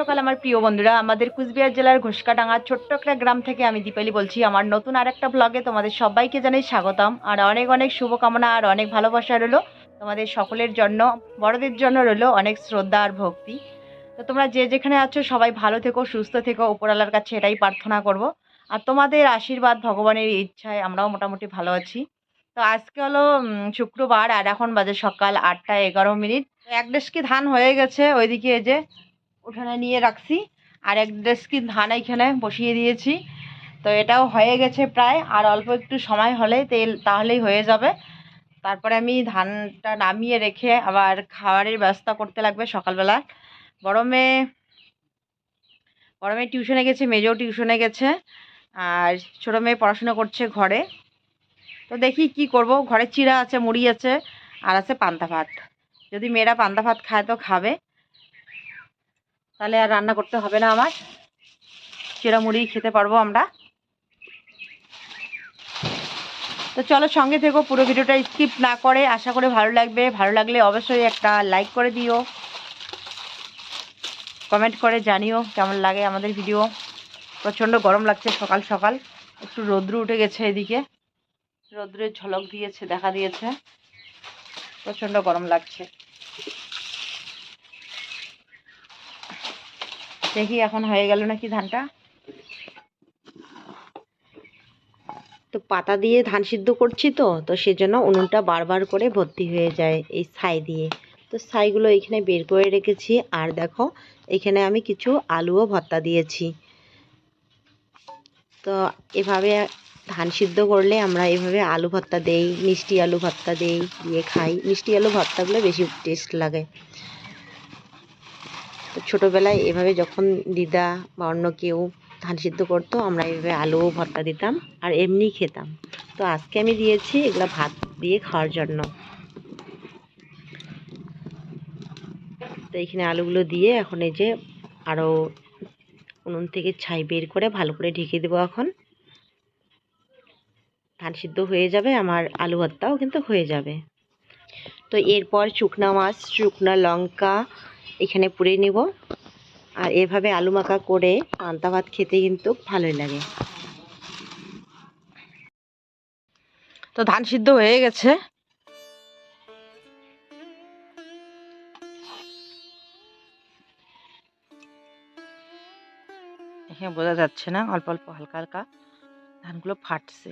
সকাল আমার প্রিয় বন্ধুরা, আমাদের কুচবিহার জেলার ঘোষকাডাঙ্গার ছোট্ট একটা গ্রাম থেকে আমি দীপালি বলছি। আমার নতুন আর একটা ব্লগে তোমাদের সবাইকে জানাই স্বাগতম। আর অনেক অনেক শুভকামনা আর অনেক ভালোবাসা রইল। তোমাদের সকলের জন্য, বড়দের জন্য রইল অনেক শ্রদ্ধা আর ভক্তি। তো তোমরা যে যেখানে আছো, সবাই ভালো থেকো, সুস্থ থেকো। উপরওয়ালার কাছে এটাই প্রার্থনা করব। আর তোমাদের আশীর্বাদ, ভগবানের ইচ্ছায় আমরাও মোটামুটি ভালো আছি। তো আজকে হলো শুক্রবার আর এখন বাজে সকাল আটটা এগারো মিনিট। এক ডেস্কি ধান হয়ে গেছে, ওইদিকে যে উঠানে নিয়ে রাখছি। আর এক ডেস্কি ধান এখানে বসিয়ে দিয়েছি। তো এটাও হয়ে গেছে প্রায়। আর অল্প একটু সময় হলে তেল তাহলেই হয়ে যাবে। তারপরে আমি ধানটা নামিয়ে রেখে আবার খাবারের ব্যবস্থা করতে লাগবে সকালবেলা। গরমে মেয়ে টিউশনে গেছে মেজও টিউশনে গেছে। আর ছোটো মেয়ে পড়াশোনা করছে ঘরে। তো দেখি কি করব। ঘরে চিড়া আছে, মুড়ি আছে, আর আছে পান্তা ভাত। যদি মেয়েরা পান্তা ভাত খায় তো খাবে। তাহলে আর রান্না করতে হবে না আমার। চিড়া মুড়ি খেতে পারব আমরা। তো চলো সঙ্গে থেকো, পুরো ভিডিওটা স্কিপ না করে। আশা করে ভালো লাগবে। ভালো লাগলে অবশ্যই একটা লাইক করে দিও। কমেন্ট করে জানিও কেমন লাগে আমাদের ভিডিও প্রচণ্ড গরম লাগছে সকাল সকাল। একটু রৌদ্র উঠে গেছে এদিকে। রৌদ্রের ঝলক দিয়েছে, দেখা দিয়েছে। প্রচণ্ড গরম লাগছে। দেখি এখন হয়ে গেল নাকি ধানটা? তো পাতা দিয়ে ধান সিদ্ধ করছি তো তো সেজন্য উনুনটা বারবার করে ভর্তি হয়ে যায় এই ছাই দিয়ে। তো ছাইগুলো এখানে বের করে রেখেছি, আর দেখো এখানে আমি কিছু আলুও ভর্তা দিয়েছি। তো এভাবে ধান সিদ্ধ করলে আমরা এভাবে আলু ভর্তা দেই, মিষ্টি আলু ভর্তা দেই, দিয়ে খাই। মিষ্টি আলু ভর্তাগুলো বেশি টেস্ট লাগে। তো ছোটোবেলায় এভাবে যখন দিদা বা অন্য কেউ ধান সিদ্ধ করতো, আমরা এভাবে আলু, ভর্তা দিতাম আর এমনি খেতাম। তো আজকে আমি দিয়েছি এগুলো ভাত দিয়ে খাওয়ার জন্য। তো এখানে আলুগুলো দিয়ে এখন এই যে আরও উনুন থেকে ছাই বের করে ভালো করে ঢেকে দেবো এখন। ধান সিদ্ধ হয়ে যাবে, আমার আলু ভর্তাও কিন্তু হয়ে যাবে। তো এরপর শুকনা মাছ, শুকনা লঙ্কা এখানে পুড়ে নেব। আর এভাবে আলু মাখা করে পান্তা ভাত খেতে কিন্তু ভালোই লাগে। তো ধান সিদ্ধ হয়ে গেছে। এখানে বোঝা যাচ্ছে না, অল্প অল্প হালকা হালকা ধানগুলো ফাটছে।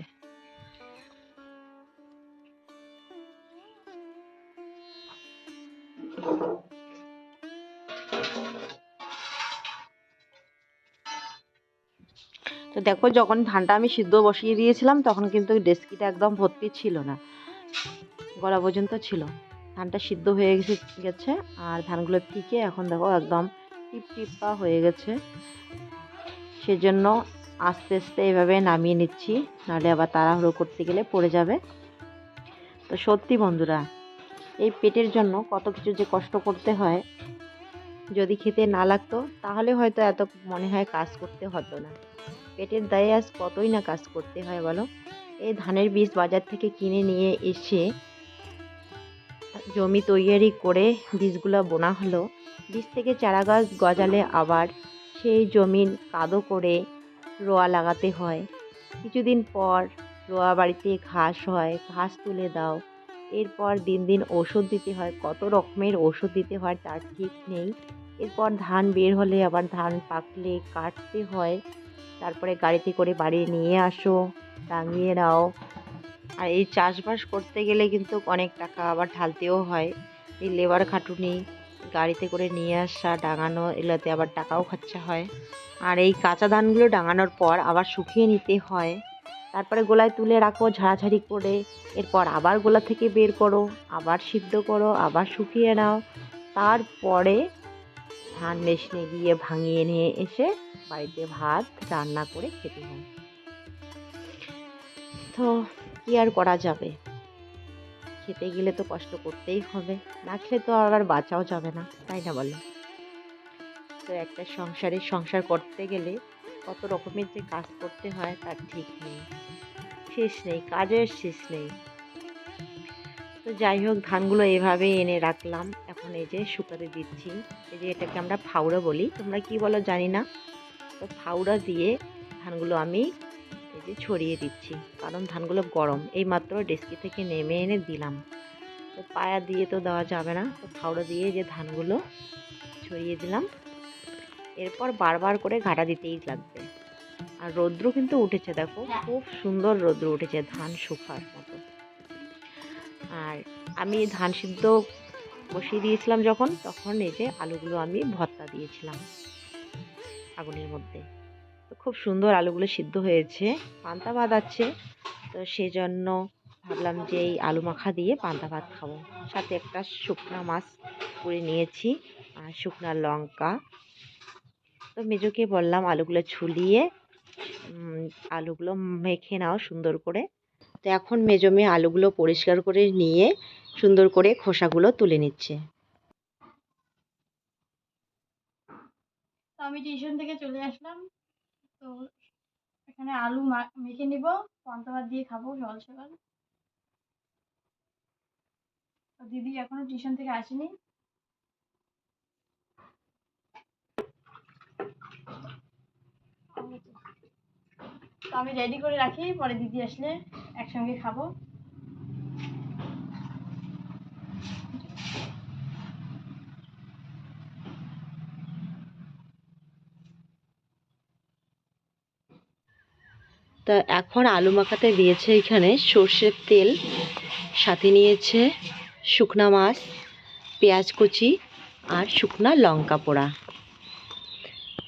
দেখো, যখন ধানটা আমি সিদ্ধ বসিয়ে দিয়েছিলাম, তখন কিন্তু ডেস্কিটা একদম ভর্তি ছিল না। গলা পর্যন্ত ছিল। ধানটা সিদ্ধ হয়ে গেছে গেছে, আর ধানগুলো থেকে এখন দেখো একদম টিপ টিপা হয়ে গেছে। সেজন্য আস্তে আস্তে এভাবে নামিয়ে নিচ্ছি, নাহলে আবার তাড়াহুড়ো করতে গেলে পড়ে যাবে। তো সত্যি বন্ধুরা, এই পেটের জন্য কত কিছু যে কষ্ট করতে হয়, যদি খেতে না লাগতো, তাহলে হয়তো এত মনে হয় কাজ করতে হতো না। পেটের দায়ে আজ কতই না কাজ করতে হয় বলো? এই ধানের বীজ বাজার থেকে কিনে নিয়ে এসে জমি তৈয়ারি করে বীজগুলো বোনা হলো। বীজ থেকে চারা গাছ গজালে আবার সেই জমিন কাদো করে রোয়া লাগাতে হয়। কিছুদিন পর রোয়া বাড়িতে ঘাস হয়, ঘাস তুলে দাও। এরপর দিন দিন ওষুধ দিতে হয়। কত রকমের ওষুধ দিতে হয় তার ঠিক নেই। এরপর ধান বের হলে আবার ধান পাকলে কাটতে হয়। তারপরে গাড়িতে করে বাড়ি নিয়ে আসো, টাঙিয়ে নাও। আর এই চাষবাস করতে গেলে কিন্তু অনেক টাকা আবার ঢালতেও হয়। এই লেবার খাটুনি, গাড়িতে করে নিয়ে আসা, ডাঙানো, এগুলোতে আবার টাকাও খরচা হয়। আর এই কাঁচা ধানগুলো ডাঙানোর পর আবার শুকিয়ে নিতে হয়। তারপরে গোলায় তুলে রাখো, ঝাড়াঝাড়ি করে। এরপর আবার গোলা থেকে বের করো, আবার সিদ্ধ করো, আবার শুকিয়ে নাও। তারপরে ধান মেশিনে গিয়ে ভাঙিয়ে নিয়ে এসে বাড়িতে ভাত রান্না করে খেতে হয়। তো কি আর করা যাবে? খেতে গেলে তো কষ্ট করতেই হবে। না খেলে তো আবার বাঁচাও যাবে না, তাই না বলো? তো একটা সংসারে সংসার করতে গেলে কত রকমের যে কাজ করতে হয় তার ঠিক নেই, শেষ নেই, কাজের শেষ নেই। তো যাই হোক, ধানগুলো এভাবে এনে রাখলাম। এখন এই যে শুকাতে দিচ্ছি, এই যে এটাকে আমরা ফাউড়া বলি। তোমরা কি বলো জানি না। ফাউড়া দিয়ে ধানগুলো আমি এই যে ছড়িয়ে দিচ্ছি। কারণ ধানগুলো গরম। এই মাত্র ডেস্কি থেকে নেমে এনে দিলাম। তো পায়া দিয়ে তো দেওয়া যাবে না। তো ফাউড়া দিয়ে যে ধানগুলো ছড়িয়ে দিলাম। এরপর বারবার করে ঘাটা দিতেই লাগবে। আর রৌদ্র কিন্তু উঠেছে দেখো। খুব সুন্দর রৌদ্র উঠেছে ধান শুকার মতো। আর আমি ধান সিদ্ধ বসিয়ে দিয়েছিলাম যখন তখন এই যে আলুগুলো আমি ভর্তা দিয়েছিলাম। আগুনের মধ্যে। তো খুব সুন্দর আলুগুলো সিদ্ধ হয়েছে, পান্তা ভাত আছে। তো সেই জন্য ভাবলাম যে এই আলু মাখা দিয়ে পান্তা ভাত খাব। সাথে একটা শুকনা মাছ করে নিয়েছি, আর শুকনা লঙ্কা। তো মেজোকে বললাম আলুগুলো ছুলিয়ে আলুগুলো মেখে নাও সুন্দর করে। তো এখন মেজো মেয়ে আলুগুলো পরিষ্কার করে নিয়ে সুন্দর করে খোসাগুলো তুলে নিচ্ছে। তো আমি টিউশন থেকে চলে আসলাম। তো এখানে আলু মেখে নিব, পান্তা ভাত দিয়ে খাব সকাল সকাল। দিদি এখনও টিউশন থেকে আসেনি। আমি রেডি করে রাখি, পরে দিদি আসলে একসঙ্গে খাব। তা এখন আলু মাখাতে দিয়েছে এখানে সর্ষের তেল, সাথে নিয়েছে শুকনা মাছ, পেঁয়াজ কুচি আর শুকনা লঙ্কা পোড়া।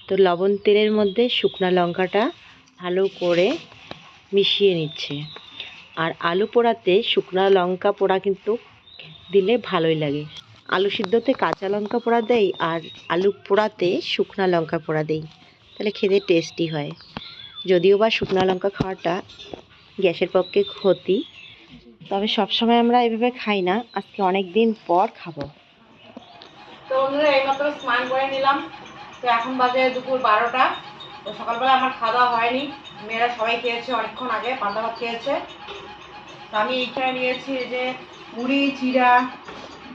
তো লবণ তেলের মধ্যে শুকনা লঙ্কাটা ভালো করে মিশিয়ে নিচ্ছে। আর আলু পোড়াতে শুকনা লঙ্কা পোড়া কিন্তু দিলে ভালোই লাগে। আলু সিদ্ধতে কাঁচা লঙ্কা পোড়া দেই আর আলু পোড়াতে শুকনা লঙ্কা পোড়া দেই, তাহলে খেতে টেস্টি হয়। যদিও বা শুকনো লঙ্কা খাওয়াটা গ্যাসের পক্ষে ক্ষতি, তবে সবসময় আমরা এভাবে খাই না। আজকে অনেক দিন পর খাব। তো বন্ধুরা এইমাত্র স্নান করে নিলাম। তো এখন বাজে দুপুর বারোটা। তো সকালবেলা আমার খাওয়া দাওয়া হয়নি। মেয়েরা সবাই খেয়েছে অনেকক্ষণ আগে, পান্তা ভাত খেয়েছে। তো আমি এইখানে নিয়েছি যে মুড়ি, চিড়া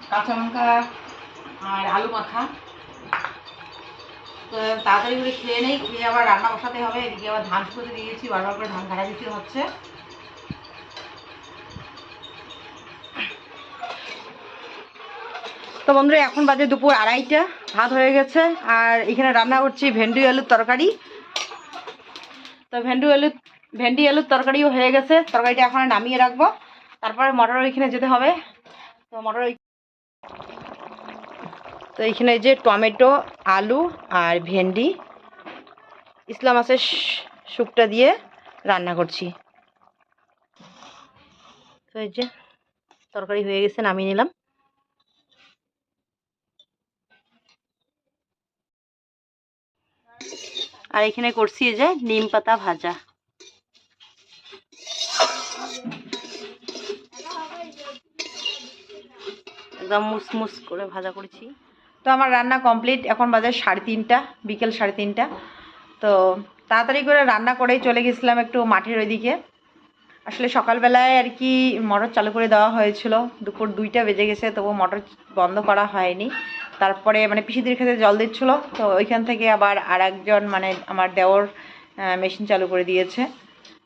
কাঁচা লঙ্কা আর আলু মাখা। তাড়াতাড়ি করে খেয়ে নেই, খেয়ে আবার রান্না বসাতে হবে, এদিকে আবার ধান শুকোতে দিয়েছি বারবার করে ধান ঘাটা দিতে হচ্ছে। তো বন্ধুরা, এখন বাজে দুপুর আড়াইটা, ভাত হয়ে গেছে, আর এখানে রান্না করছি ভেন্ডি আলুর তরকারি। তো ভেন্ডি আলু ভেন্ডি আলুর তরকারিও হয়ে গেছে, তরকারিটা এখন নামিয়ে রাখব, তারপরে মটর ওইখানে যেতে হবে। তো মটর তো এখানে যে টমেটো, আলু আর ভেন্ডি। ইসলাম মাছের শুকটা দিয়ে রান্না করছি। তো এই যে তরকারি হয়ে গেছে, নামিয়ে নিলাম। আর এখানে করছি এই যে নিম পাতা ভাজা। একদম মুসমুস করে ভাজা করেছি। তো আমার রান্না কমপ্লিট এখন বাজে সাড়ে তিনটা, বিকেল সাড়ে তিনটা। তো তাড়াতাড়ি করে রান্না করেই চলে গেছিলাম একটু মাঠের ওইদিকে। আসলে সকালবেলায় আর কি মোটর চালু করে দেওয়া হয়েছিল। দুপুর দুইটা বেজে গেছে, তবু মোটর বন্ধ করা হয়নি। তারপরে মানে পিসিদের খেতে জল দিচ্ছিল, তো ওইখান থেকে আবার আর একজন মানে আমার দেওর মেশিন চালু করে দিয়েছে।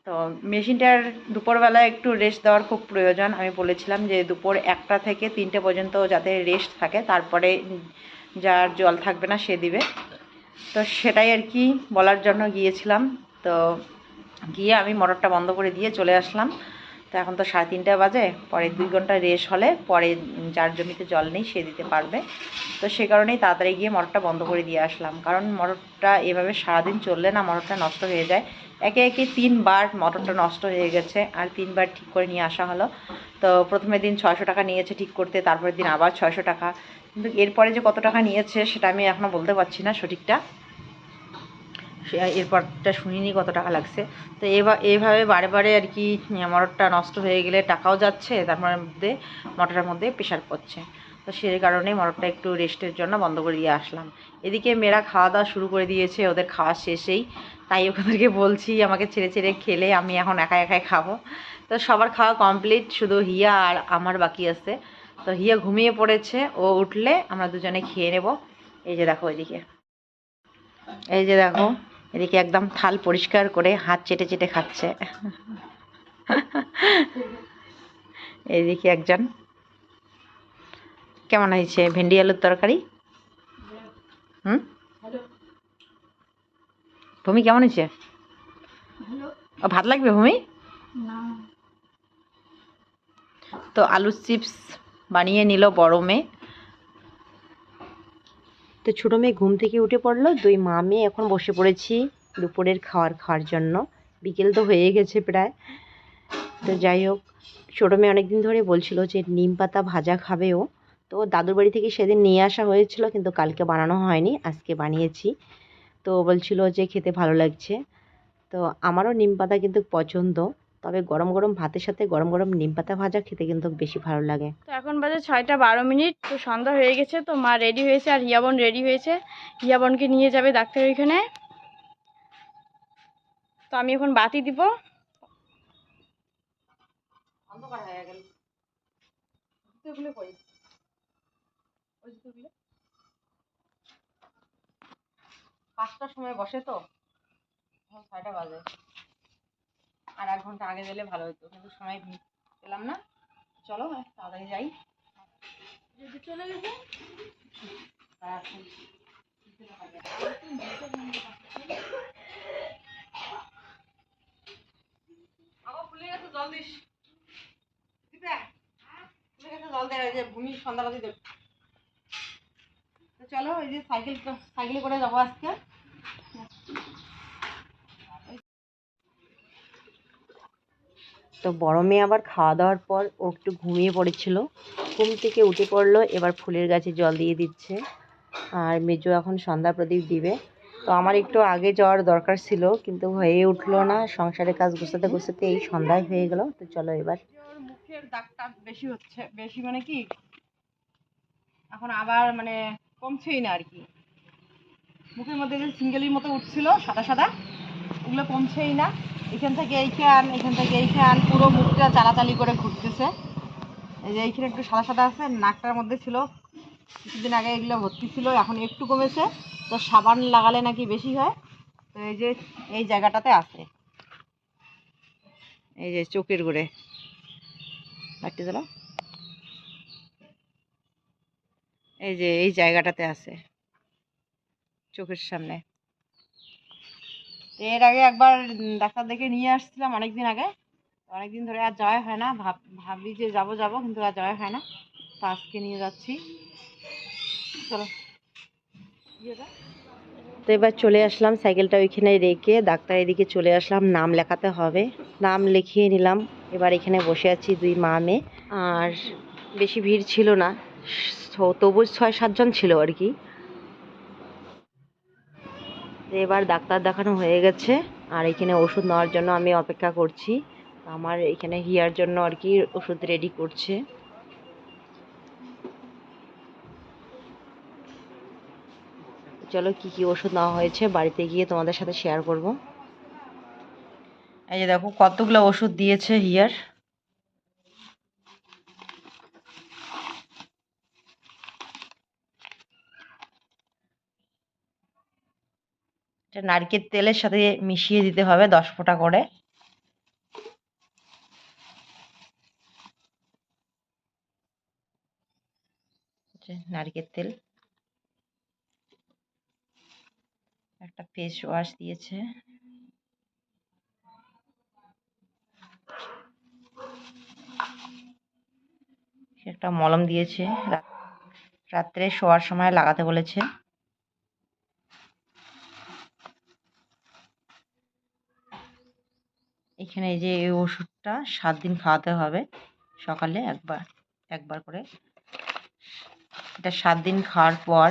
তো মেশিনটার দুপুরবেলায় একটু রেস্ট দেওয়ার খুব প্রয়োজন। আমি বলেছিলাম যে দুপুর একটা থেকে তিনটে পর্যন্ত যাতে রেস্ট থাকে, তারপরে যার জল থাকবে না সে দিবে। তো সেটাই আর কি বলার জন্য গিয়েছিলাম। তো গিয়ে আমি মোটরটা বন্ধ করে দিয়ে চলে আসলাম। তো এখন তো সাড়ে তিনটা বাজে, পরে দুই ঘণ্টা রেস্ট হলে পরে যার জমিতে জল নেই সে দিতে পারবে। তো সে কারণেই তাড়াতাড়ি গিয়ে মোটরটা বন্ধ করে দিয়ে আসলাম। কারণ মোটরটা এভাবে সারাদিন চললে না মোটরটা নষ্ট হয়ে যায়। একে একে তিনবার মোটরটা নষ্ট হয়ে গেছে, আর তিনবার ঠিক করে নিয়ে আসা হলো। তো প্রথমে দিন ছয়শো টাকা নিয়েছে ঠিক করতে, তারপরের দিন আবার ছয়শো টাকা। কিন্তু এরপরে যে কত টাকা নিয়েছে সেটা আমি এখনও বলতে পারছি না সঠিকটা। এরপরটা শুনিনি কত টাকা লাগছে। তো এবার এইভাবে বারে বারে আর কি মোটরটা নষ্ট হয়ে গেলে টাকাও যাচ্ছে তার মধ্যে মোটরের মধ্যে প্রেশার পড়ছে। তো সেই কারণে মোটরটা একটু রেস্টের জন্য বন্ধ করে দিয়ে আসলাম। এদিকে মেয়েরা খাওয়া দাওয়া শুরু করে দিয়েছে, ওদের খাওয়া শেষেই। তাই ওদেরকে বলছি, আমাকে ছেড়ে ছেড়ে খেলে আমি এখন একা একাই খাব। তো সবার খাওয়া কমপ্লিট শুধু হিয়া আর আমার বাকি আছে। তো হিয়া ঘুমিয়ে পড়েছে ও উঠলে আমরা দুজনে খেয়ে নেব। এই যে দেখো এদিকে এই যে দেখো এদিকে একদম থাল পরিষ্কার করে হাত চেটে চেটে খাচ্ছে। এইদিকে একজন। কেমন হয়েছে? ভেন্ডি আলুর তরকারি? হুম? ভূমি কেমন হয়েছে? ও ভাত লাগবে ভূমি? তো আলুর চিপস বানিয়ে নিল বড় মেয়ে। তো ছোটো মেয়ে ঘুম থেকে উঠে পড়ল। দুই মা মেয়ে এখন বসে পড়েছি দুপুরের খাবার খাওয়ার জন্য। বিকেল তো হয়ে গেছে প্রায়। তো যাই হোক, ছোটো মেয়ে অনেকদিন ধরে বলছিল যে নিম পাতা ভাজা খাবে ও। তো দাদুর বাড়ি থেকে সেদিন নিয়ে আসা হয়েছিল, কিন্তু কালকে বানানো হয়নি, আজকে বানিয়েছি। তো বলছিল যে খেতে ভালো লাগছে। তো আমারও নিম পাতা কিন্তু পছন্দ। তবে গরম গরম ভাতের সাথে গরম গরম নিম পাতা ভাজা খেতে কিন্তু বেশি ভালো লাগে। তো এখন বাজে ছয়টা বারো মিনিট তো সন্ধ্যা হয়ে গেছে তো মা রেডি হয়েছে আর হিয়াবন রেডি হয়েছে। হিয়াবনকে নিয়ে যাবে ডাক্তার ওইখানে। তো আমি এখন বাতি দিব। অন্ধকার হয়ে গেল। পাঁচটার সময় বসে তো? ছয়টা বাজে। আর এক ঘণ্টা আগে দিলে ভালো হতো কিন্তু সময় পেলাম না। চলো তাড়াতাড়ি যাই। চলে গেছে জল দিস। জল যে ভূমি চলো এই যে সাইকেল সাইকেলে করে যাব আজকে। তো বড় মেয়ে আবার খাওয়া দাওয়ার পর ও একটু ঘুমিয়ে পড়েছিল। ঘুম থেকে উঠে পড়ল, এবার ফুলের গাছে জল দিয়ে দিচ্ছে। আর মেজো এখন সন্ধ্যা প্রদীপ দিবে। তো আমার একটু আগে যাওয়ার দরকার ছিল, কিন্তু হয়ে উঠল না। সংসারের কাজ গোছাতে গোছাতে এই সন্ধ্যায় হয়ে গেল। তো চলো এবার। মুখের দাগটা বেশি হচ্ছে, বেশি মানে কি? এখন আবার মানে কমছেই না আর কি। মুখের মধ্যে যে সিঙ্গেলির মতো উঠছিল, সাদা সাদা, ওগুলো কমছেই না। এখান থেকে এইখান এখান থেকে এইখান পুরো মুখটা চালাচালি করে ঘুরতেছে। এই যে এইখানে একটু সাদা সাদা আছে, নাকটার মধ্যে ছিল। কিছুদিন আগে এগুলো ভর্তি ছিল, এখন একটু কমেছে। তো সাবান লাগালে নাকি বেশি হয়। তো এই যে এই জায়গাটাতে আছে। এই যে চোখের ঘুরে। লাইটটি জ্বালাও এই যে এই জায়গাটাতে আছে। চোখের সামনে। এর আগে একবার ডাক্তার দেখে নিয়ে আসছিলাম অনেক দিন আগে। অনেকদিন ধরে আর যাওয়া হয় না। ভাব, ভাবি যে যাব যাব, কিন্তু আর যাওয়া হয় না। তো আজকে নিয়ে যাচ্ছি। চলো। তো এবার চলে আসলাম, সাইকেলটা ওইখানে রেখে ডাক্তার এদিকে চলে আসলাম, নাম লেখাতে হবে। নাম লিখিয়ে নিলাম। এবার এখানে বসে আছি দুই মা, মেয়ে। আর বেশি ভিড় ছিল না। তবু ছয়, সাতজন ছিল আর কি। তো এবার ডাক্তার দেখানো হয়ে গেছে, আর এখানে ওষুধ নেওয়ার জন্য আমি অপেক্ষা করছি। আমার এখানে হিয়ার জন্য আর কি ওষুধ রেডি করছে। চলো কি কি ওষুধ নেওয়া হয়েছে, বাড়িতে গিয়ে তোমাদের সাথে শেয়ার করব। এই যে দেখো, কতগুলো ওষুধ দিয়েছে হিয়ার। এটা নারকেল তেলের সাথে মিশিয়ে দিতে হবে দশ ফোঁটা করে। নারকেল তেল। একটা ফেস ওয়াশ দিয়েছে। একটা মলম দিয়েছে। রাত্রে শোয়ার সময় লাগাতে বলেছে। এখানে এই যে এই ওষুধটা সাত দিন খাওয়াতে হবে। সকালে একবার একবার করে। এটা সাত দিন খাওয়ার পর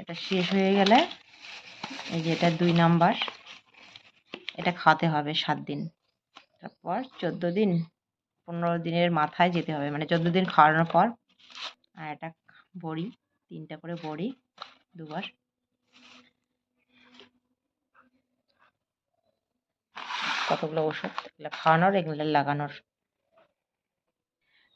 এটা শেষ হয়ে গেলে এই যে এটা দুই নাম্বার, এটা খাওয়াতে হবে সাত দিন তারপর চোদ্দ দিন, পনেরো দিনের মাথায় যেতে হবে। মানে চোদ্দ দিন খাওয়ানোর পর, আর এটা বড়ি, তিনটা করে বড়ি, দুবার কতগুলো ওষুধ? খাওয়ানোর, এগুলো লাগানোর।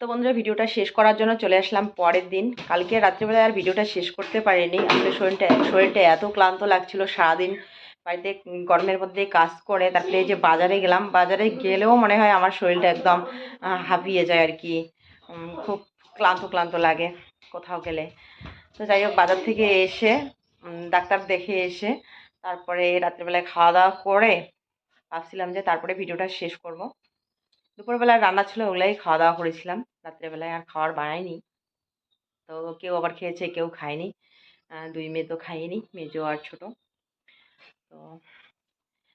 তো বন্ধুরা, ভিডিওটা শেষ করার জন্য চলে আসলাম পরের দিন। কালকে রাত্রিবেলায় আর ভিডিওটা শেষ করতে পারিনি। আসলে শরীরটা শরীরটা এত ক্লান্ত লাগছিল সারাদিন। বাড়িতে গরমের মধ্যে কাজ করে, তারপরে এই যে বাজারে গেলাম। বাজারে গেলেও মনে হয় আমার শরীরটা একদম হাঁপিয়ে যায় আর কি। খুব ক্লান্ত ক্লান্ত লাগে কোথাও গেলে। তো যাই হোক, বাজার থেকে এসে ডাক্তার দেখে এসে, তারপরে রাত্রিবেলায় খাওয়া দাওয়া করে ভাবছিলাম যে তারপরে ভিডিওটা শেষ করব। দুপুরবেলায় রান্না ছিল ওগুলাই খাওয়া দাওয়া করেছিলাম। রাত্রেবেলায় আর খাওয়ার বানাইনি। তো কেউ আবার খেয়েছে, কেউ খায়নি। দুই মেয়ে তো খায়নি, মেজো আর ছোট। তো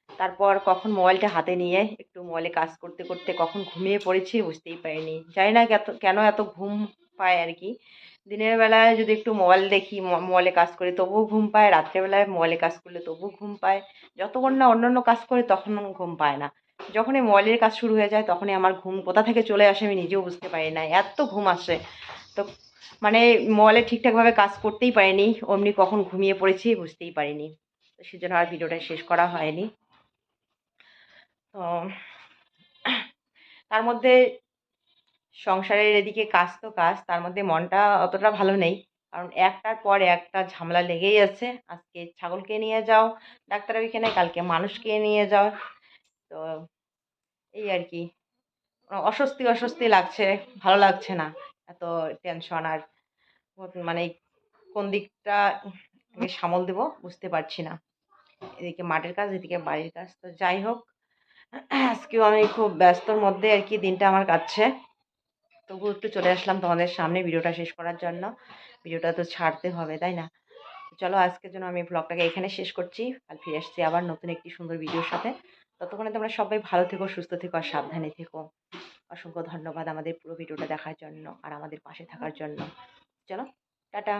তারপর কখন মোবাইলটা হাতে নিয়ে একটু মোবাইলে কাজ করতে করতে কখন ঘুমিয়ে পড়েছি বুঝতেই পারিনি। জানি না কেন এত ঘুম পায় আর কি। দিনের বেলায় যদি একটু মোবাইল দেখি, মো- মোবাইলে কাজ করি, তবুও ঘুম পায়। রাত্রেবেলায় মোবাইলে কাজ করলে তবুও ঘুম পায়। যতক্ষণ না অন্যান্য কাজ করি, তখন ঘুম পায় না। যখনই মোবাইলের কাজ শুরু হয়ে যায়, তখনই আমার ঘুম কোথা থেকে চলে আসে আমি নিজেও বুঝতে পারি না। এত ঘুম আসে। তো মানে মোবাইলে ঠিকঠাকভাবে কাজ করতেই পারিনি। অমনি কখন ঘুমিয়ে পড়েছি বুঝতেই পারিনি। তো সেজন্য আর ভিডিওটা শেষ করা হয়নি। তো, তার মধ্যে সংসারের এদিকে কাজ তো কাজ, তার মধ্যে মনটা অতটা ভালো নেই। কারণ একটার পর একটা ঝামেলা লেগেই আছে। আজকে ছাগলকে নিয়ে যাও ডাক্তারের ওইখানে কালকে মানুষকে নিয়ে যাও। তো এই আর কি। অস্বস্তি অস্বস্তি লাগছে, ভালো লাগছে না। এত টেনশন আর মানে কোন দিকটা আমি সামল দেবো বুঝতে পারছি না। এদিকে মাঠের কাজ, এদিকে বাড়ির কাজ। তো যাই হোক, আজকেও আমি খুব ব্যস্তর মধ্যে আর কি দিনটা আমার কাটছে। তবু একটু চলে আসলাম তোমাদের সামনে ভিডিওটা শেষ করার জন্য। ভিডিওটা তো ছাড়তে হবে, তাই না? চলো আজকের জন্য আমি ব্লগটাকে এখানে শেষ করছি কাল ফিরে আসছি আবার নতুন একটি সুন্দর ভিডিওর সাথে। ততক্ষণে তোমরা সবাই ভালো থেকো, সুস্থ থেকো আর সাবধানে থেকো। অসংখ্য ধন্যবাদ আমাদের পুরো ভিডিওটা দেখার জন্য আর আমাদের পাশে থাকার জন্য। চলো, টাটা।